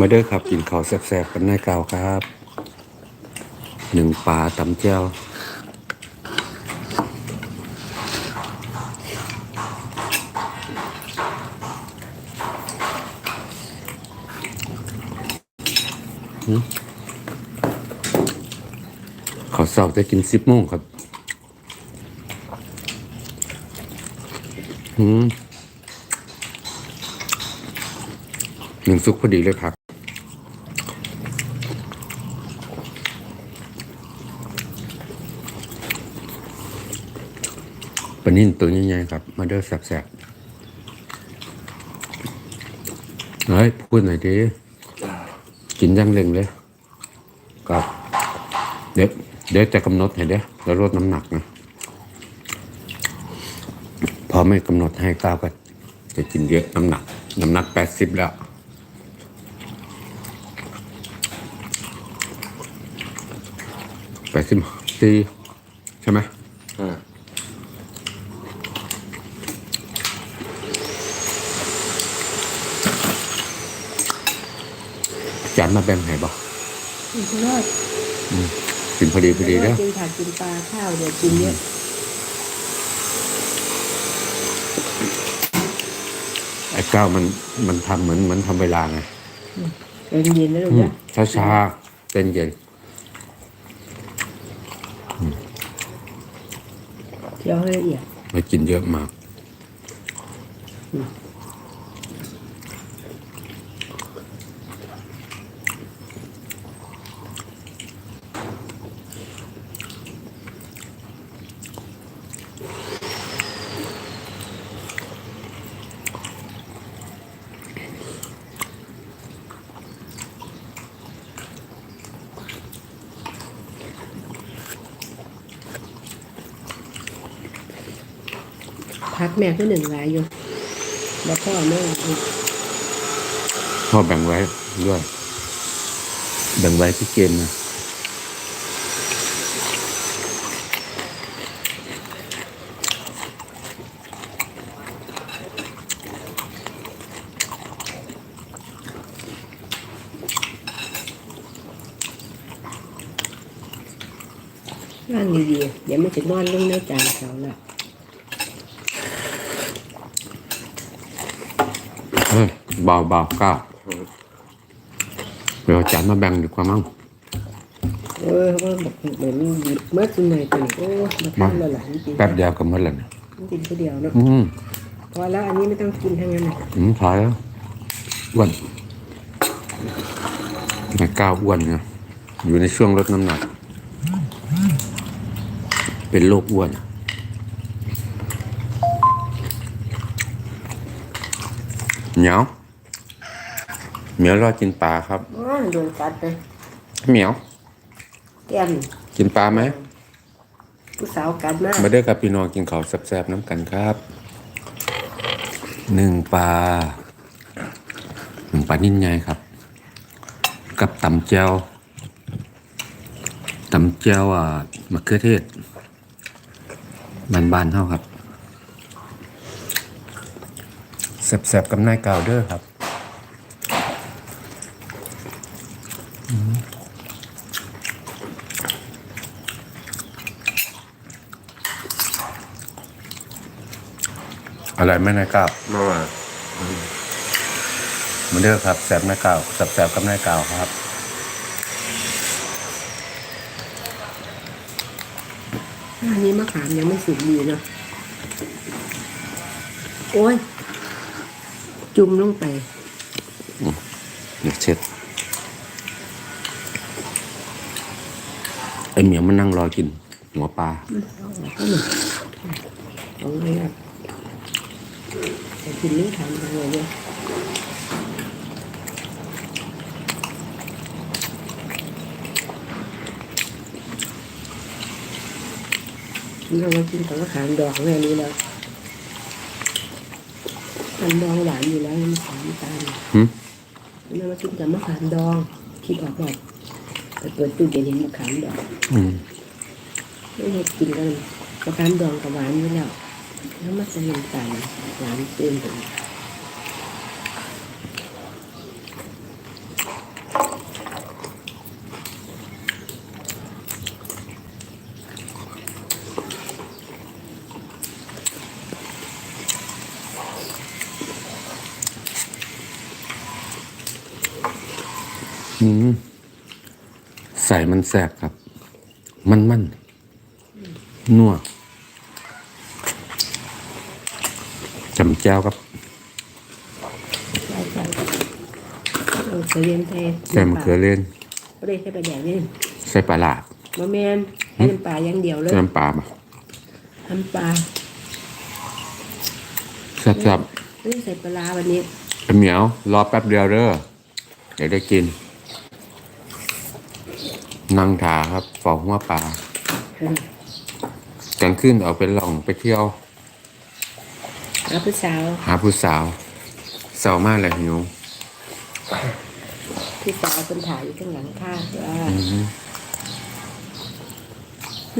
มาเด้อครับกินข้าวแซ่บๆกันนายกาวครับหนึ่งปลาตำแจ้วหืมขอสอบจะกินสิบโมงครับหนึ่งซุกพอดีเลยครั ปนิ่นตัวใหญ่ๆครับ มาเด้อแสบๆเฮ้ยพูดหน่อยดิกินยังเร่งเลยครับเดี๋ยวเดี๋ยวจะกำหนดให้เด้อแล้วลดน้ำหนักนะพอไม่กำหนดให้ก้าวก็จะกินเยอะน้ำหนัก น้ำหนักแปดสิบแล้วแปดสิบสี่ใช่ไหมอ่า จานมาแบ่งให้บ่กินข้าวรอดกินพอดีพอดีแล้วกินผักกินปลาข้าวเดี๋ยวกินเยอะไอ้ก้าวมันมันทำเหมือนเหมือนทำเวลาไงเป็นเย็นแล้วลูกนะช้าช้าๆเป็นเย็นเคี่ยวให้ละเอียดไม่กินเยอะมาก พักแม่ก็หนึ่งรายอยู่แล้วพ่อแม่อีกพ่อแบ่งไว้ด้วย แบ่งไว้ที่เกมนะร่างดีๆเดี๋ยวมันจะนอนลงในจานเขาละ เฮ้ยเบาเบาก้าวเดี๋ยวเอาจานมาแบ่งดีกว่ามั้งเออว่าบอกเหมือนเมื่อคืนไหนตัวนี้โอ้มาทำแล้วหลานจริงแป๊บเดียวก็หมดแล้วนะกินคนเดียวเนาะอืมพอแล้วอันนี้ไม่ต้องกินทั้งนั้นน่ะอืมพอแล้วอ้วนไอ้ก้าวอ้วนนะอยู่ในช่วงลดน้ำหนัก เป็นโรคอ้วน เหมียวเหมียวรอกินปลาครับอ๋อโดนกัดไปเหมียวแก้มกินปลาไหมผู้สาวกัดมากมาเด้อครับพี่น้องกินข้าวแซ่บๆน้ำกันครับหนึ่งปลาหนึ่งปลานิ่นใหญ่ครับ กับตำเจียวตำเจียวอะมะเขือเทศบานๆเท่าครับ แซ่บๆกับนายกาวเด้อครับอะไรไหม่นายกาวมาว่ามาเด้อครับแซ่บนายกาวแซ่บๆกับนายกาวครับอันนี้มะขามยังไม่สุกดีเนาะโอ้ย จุ่มลงไปเดี๋ยวเช็ดไอเหมียวมันนั่งรอกิน หัวปลาก็หนึ่งเอาเลยอะแต่กินไม่ทำอะไรเลยเรามากินกับมะขามดอกแม่นี้แล้ว มันดองหวานอยู่แล้วมะขามตาลหึเรามากินกับมะขามดอง คิดออกแบบไปเปิดตู้เย็นเห็นมะขามดองอืมไม่ได้กินกันมะขามดองกับหวานอยู่แล้วแล้วมันใส่น้ำตาลหวานเต็มไป ใส่มันแสบครับ มันมันนัวจำแจ้วครับใส่ใส่เอเกลียนใส่มะเขือเล่นก็ได้ใส่ปลาแดกนี่ใส่ปลาหลาดมะแมนให้น้ำปลาอย่างเดียวเลยใส่น้ำปลามาน้ำปลาแซ่บไม่ได้ใส่ปลาวันนี้เหมียว รอแป๊บเดียวเด้อเดี๋ยวได้กิน นั่งถาครับฝอกหัวปลาอืมกลางคืนออกไปล่องไปเที่ยวเอาผู้สาว หาผู้สาวสาวมากเลยหิวผู้สาวเป็นถ่ายอยู่ข้างหลังข้าว่า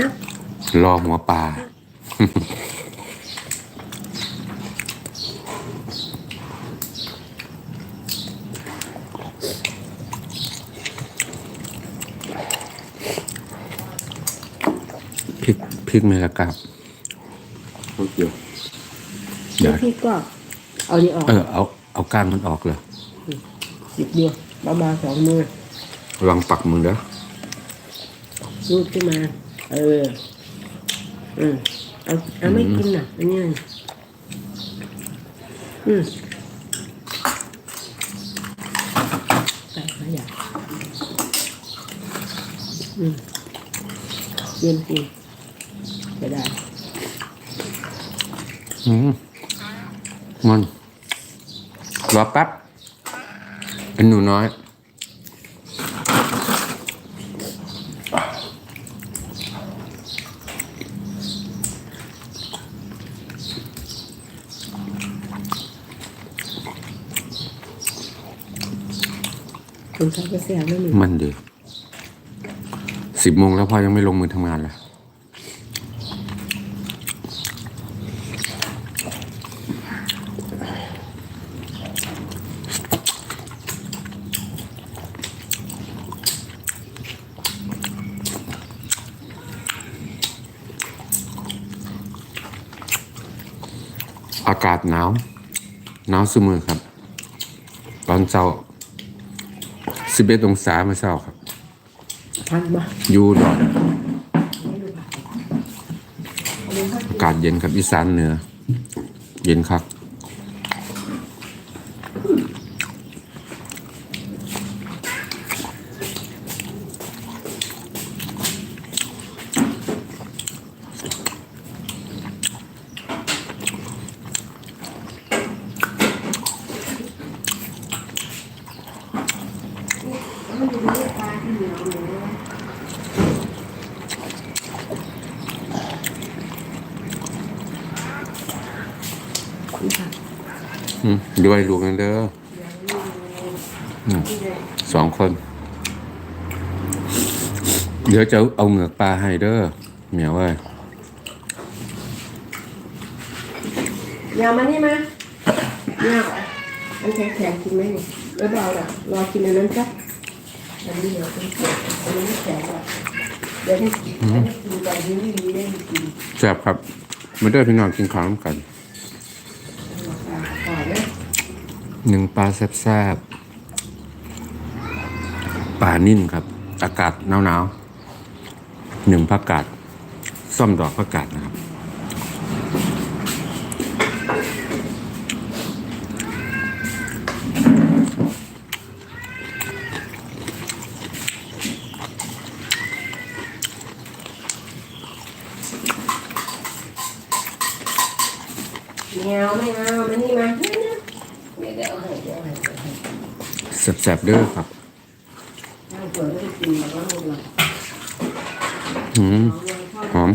นะรอหัวปลา พริ กพริกเมลากาบโอเคเดี๋ยวพี่ก็เอานี่ออก เออเอาเอาก้างมันออกเลยหยิบเดียวเบาๆสองมือระวังปักมือเด้อรูดขึ้นมา เอออืมเอาเอาไม่กินน่ะอันนี้อืมใส่ขยะอืมเย็นกินจะได้ อืมมันรอแป๊บเป็นหนูน้อย คุณชอบก็เสียไม่หนึ่งมันดีสิบโมงแล้วพ่อยังไม่ลงมือทำงานเลย อากาศหนาวหนาวเสมอครับ ตอนเช้าสิบเอ็ดองศาเมื่อเช้าครับทันบ่อยู่ดอนอากาศเย็นครับอีสานเหนือ เย็นครับ นี่ค่ะ อืมด้วยลูกนั่นเด้ออืมสองคน เดี๋ยวจะเอาเหงือกปลาให้เด้อเหมียวเอ้ยยาวมานี่มาเนี่ยอันแข็งๆกินไหมนี่แล้วเบาอะรอกินอันนั้นจ้ะอันนี้เดี๋ยวเป็นแข็งอันนี้ไม่แข็งอะเดี๋ยวได้กินได้กินก่อนที่ไม่มีได้กินแซ่บครับมาเด้อพี่น้องกินข้าวน้ำกัน หนึ่งปลาแซ่บๆปลานิ่นครับ อากาศหนาวๆหนึ่งผักกาดซ่อมดอกผักกาดนะครับ แมวไม่เอามานี่มาไม่ได้เอาให้เดี๋ยวให้เดี๋ยวให้ แซ่บๆเด้อครับถ้าเปิดไม่ได้กินแล้วก็หมดละอืมหอม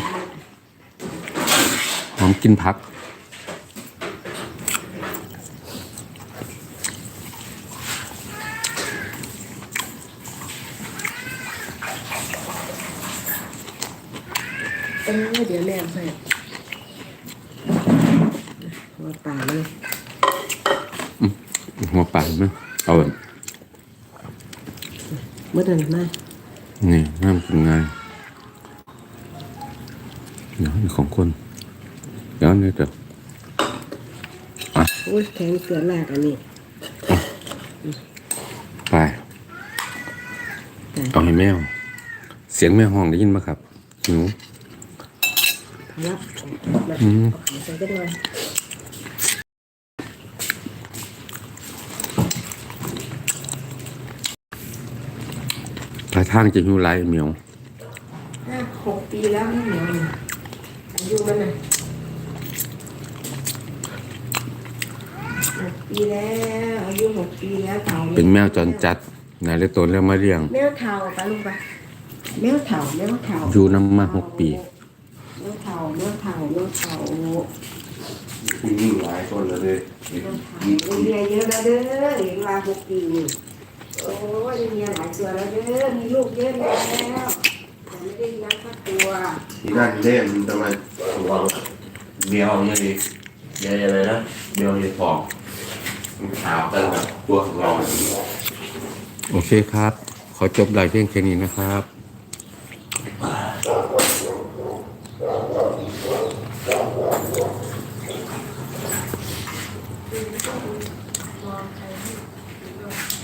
หอมกินผัก เออเดี๋ยวแม่เอาให้หัวป่าเลยหัวปลาไหมเอาแบบ เมื่อเดือนมานี่ห้ามกินง่ายเดี๋ยวนี่ของคนเดี๋ยวนี่เดี๋ยวโอ้ยแข็งเสือลากอันนี้ไปเอาให้แมว เสียงแมวห้องได้ยินไหมครับหิวรับมาอืมเอาใส่กันหน่อย ท่าทางจะหิวไรเหมียวห้าหกปีแล้วนี่เหนียวนี่อายุมันน่ะหกปีแล้วอายุหกปีแล้วเต่าเป็นแมวจรจัดนายเลยตนแล้วมาเลี้ยง แมวเต่าไปลูกไปแมวเต่าแมวเต่าอยู่น้ำมาหกปี แมวเต่าแมวเต่าแมวเต่ามีหลายคนเลยเมียเยอะแล้วเด้อเห็นว่าหกปีนี่ โอ้ยเมียหลายตัวแล้วเด้อมีลูกเยอะแล้วแต่ไม่ได้เลี้ยงสักตัวที่นั่นเล่มทำไมตัวเมียวยังอีกเมียอะไรนะเมียวยังฟองขาวกันแบบตัวของเราโอเคครับ ขอจบไลฟ์เพียงแค่นี้นะครับเ